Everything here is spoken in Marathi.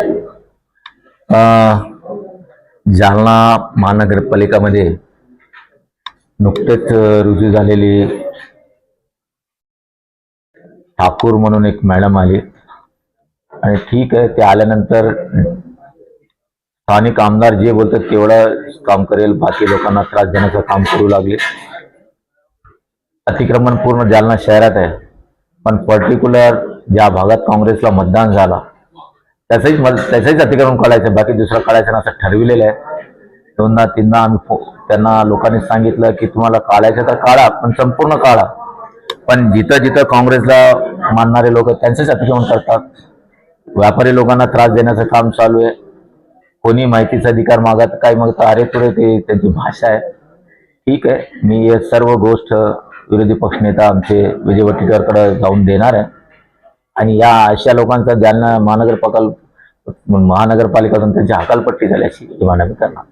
अं, जालना महानगरपालिकामध्ये नुकतेच रुजू झालेली ठाकूर म्हणून एक मॅडम आली आणि ठीक आहे ते आल्यानंतर स्थानिक आमदार जे बोलतात तेवढं काम करेल बाकी लोकांना त्रास देण्याचं काम करू लागले. अतिक्रमण पूर्ण जालना शहरात आहे. पण पर्टिक्युलर ज्या भागात काँग्रेसला मतदान झाला त्याचंही मत त्याचंही अतिक्रमण काढायचं बाकी दुसरं काढायचं असं ठरविलेलं आहे. दोनदा तीनदा आम्ही फो- त्यांना लोकांनी सांगितलं की तुम्हाला काढायचं तर काढा पण संपूर्ण काढा. पण जिथं जिथं काँग्रेसला मानणारे लोक त्यांचेच अतिक्रमण करतात. व्यापारी लोकांना त्रास देण्याचं काम चालू आहे. कोणी माहितीचा अधिकार मागत काय मागतं अरे तुरे ते त्यांची भाषा आहे. ठीक आहे. मी हे सर्व गोष्ट विरोधी पक्षनेता आमचे विजय वटेकरकडे जाऊन देणार आहे. आणि या अशा लोकांचा ज्यांना महानगर प्रकल्प महानगरपालिकेतून त्यांची हकालपट्टी झाल्याची मानवी करणार.